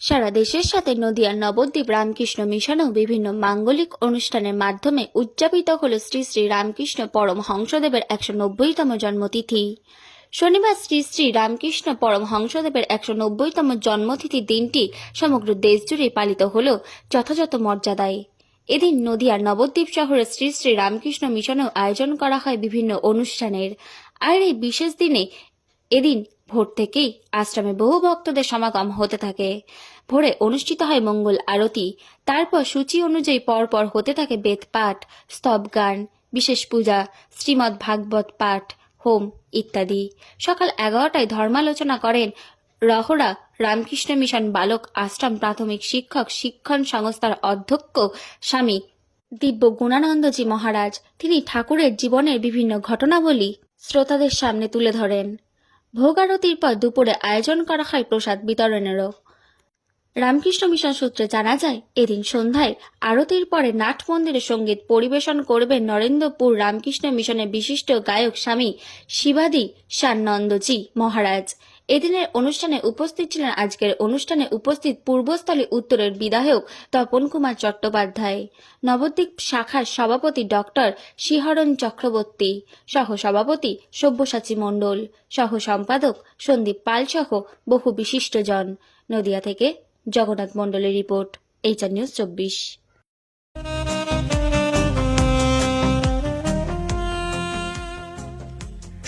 সারা দেশের সাথে নদিয়ার নবদ্বীপ রামকৃষ্ণ মিশনেও বিভিন্ন মাঙ্গলিক অনুষ্ঠানের মাধ্যমে উদযাপিত হল শ্রী শ্রী রামকৃষ্ণ পরম হংসদেবের একশো নব্বইতম জন্মতিথি। শনিবার শ্রী শ্রী রামকৃষ্ণ পরম হংসদেবের একশো নব্বইতম জন্মতিথি দিনটি সমগ্র দেশ জুড়ে পালিত হল যথাযথ মর্যাদায়। এদিন নদিয়ার নবদ্বীপ শহরে শ্রী শ্রী রামকৃষ্ণ মিশনেও আয়োজন করা হয় বিভিন্ন অনুষ্ঠানের। আর এই বিশেষ দিনে এদিন ভোর থেকেই আশ্রমে বহু ভক্তদের সমাগম হতে থাকে। ভোরে অনুষ্ঠিত হয় মঙ্গল আরতি। তারপর সূচি অনুযায়ী পরপর হতে থাকে বেদ পাঠ, স্তব গান, বিশেষ পূজা, শ্রীমদ্ ভাগবত পাঠ, হোম ইত্যাদি। সকাল এগারোটায় ধর্মালোচনা করেন রহরা রামকৃষ্ণ মিশন বালক আশ্রম প্রাথমিক শিক্ষক শিক্ষণ সংস্থার অধ্যক্ষ স্বামী দিব্য গুণানন্দজি মহারাজ। তিনি ঠাকুরের জীবনের বিভিন্ন ঘটনাবলী শ্রোতাদের সামনে তুলে ধরেন। ভোগ আরতির পর দুপুরে আয়োজন করা হয় প্রসাদ বিতরণেরও। রামকৃষ্ণ মিশন সূত্রে জানা যায়, এদিন সন্ধ্যায় আরতির পরে নাট মন্দিরে সংগীত পরিবেশন করবেন নরেন্দ্রপুর রামকৃষ্ণ মিশনের বিশিষ্ট গায়ক স্বামী শিবাদি সান্নন্দজি মহারাজ। এদিনের অনুষ্ঠানে উপস্থিত ছিলেন আজকের অনুষ্ঠানে উপস্থিত পূর্বস্থলী উত্তরের বিধায়ক তপন কুমার চট্টোপাধ্যায়। নবদ্বীপ শাখার সভাপতি ডক্টর শিহরণ চক্রবর্তী সহ সভাপতি সব্যসাচী মণ্ডল সহ সম্পাদক সন্দীপ পাল সহ বহু বিশিষ্টজন। নদিয়া থেকে জগন্নাথ মণ্ডলের রিপোর্ট, এইচআর নিউজ চব্বিশ।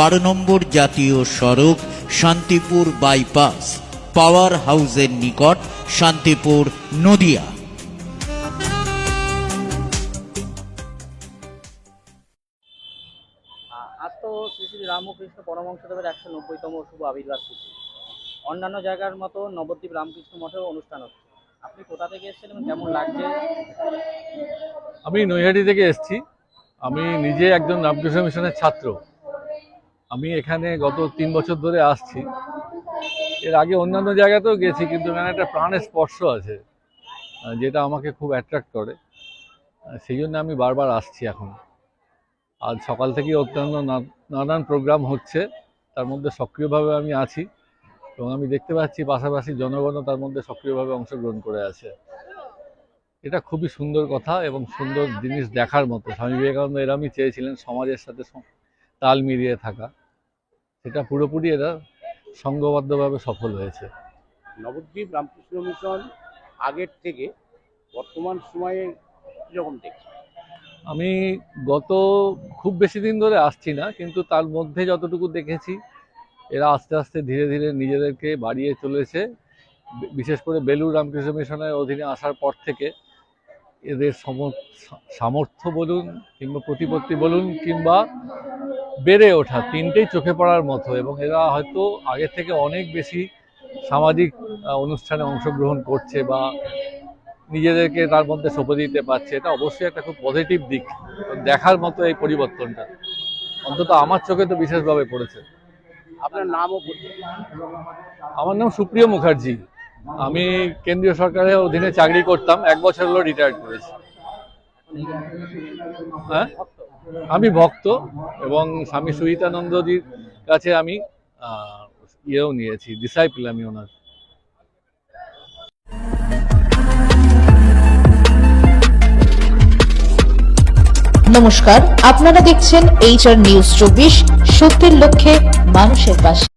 বারো নম্বর জাতীয় সড়ক শান্তিপুর বাইপাস। পাওয়ার হাউসের নিকট শান্তিপুর নদিয়া। আজ তো শ্রী শ্রী রামকৃষ্ণ পরমহংসদেবের একশো নব্বইতম শুভ আবির্ভাব তিথি। অন্যান্য জায়গার মতো নবদ্বীপ রামকৃষ্ণ মঠেও অনুষ্ঠান হচ্ছে। আপনি কোথা থেকে এসেছেন এবং কেমন লাগছে? আমি নৈহাটি থেকে এসেছি। আমি নিজে একজন রামকৃষ্ণ মিশনের ছাত্র। আমি এখানে গত তিন বছর ধরে আসছি। এর আগে অন্যান্য জায়গাতেও গেছি, কিন্তু এখানে একটা প্রাণের স্পর্শ আছে যেটা আমাকে খুব অ্যাট্রাক্ট করে। সেই জন্য আমি বারবার আসছি এখন। আজ সকাল থেকে অত্যন্ত নানান প্রোগ্রাম হচ্ছে, তার মধ্যে সক্রিয়ভাবে আমি আছি এবং আমি দেখতে পাচ্ছি পাশাপাশি জনগণও তার মধ্যে সক্রিয়ভাবে অংশগ্রহণ করে আছে। এটা খুবই সুন্দর কথা এবং সুন্দর জিনিস দেখার মতো। স্বামী বিবেকানন্দ এরমই চেয়েছিলেন সমাজের সাথে তাল মিলিয়ে থাকা। সেটা পুরোপুরি এরা সংঘবদ্ধভাবে সফল হয়েছে। নবদ্বীপ রামকৃষ্ণ মিশন আগের থেকে বর্তমান সময়ে কীরকম দেখছে আমি গত খুব বেশি দিন ধরে আসছি না কিন্তু তার মধ্যে যতটুকু দেখেছি এরা আস্তে আস্তে ধীরে ধীরে নিজেদেরকে বাড়িয়ে চলেছে। বিশেষ করে বেলুর রামকৃষ্ণ মিশনের অধীনে আসার পর থেকে এদের সম- সামর্থ্য বলুন কিংবা প্রতিপত্তি বলুন কিংবা বেড়ে ওঠা তিনটেই চোখে পড়ার মতো এবং এরা হয়তো আগের থেকে অনেক বেশি সামাজিক অনুষ্ঠানে অংশগ্রহণ করছে বা নিজেদেরকে তার মধ্যে সঁপে দিতে পারছে। এটা অবশ্যই একটা খুব পজিটিভ দিক। দেখার মতো এই পরিবর্তনটা অন্তত আমার চোখে তো বিশেষভাবে পড়েছে। আপনার নামও আমার নাম সুপ্রিয় মুখার্জি। আমি কেন্দ্রীয় সরকারের অধীনে চাকরি করতাম এক বছর হলো রিটায়ার্ড করেছি। হ্যাঁ? আমি ভক্ত এবং স্বামী সুহিতানন্দজির কাছে আমি ইয়েও নিয়েছি ডিসাইপল আমি ওনার। নমস্কার, আপনারা দেখছেন এইচআর নিউজ চব্বিশ, সত্যের লক্ষ্যে মানুষের পাশে।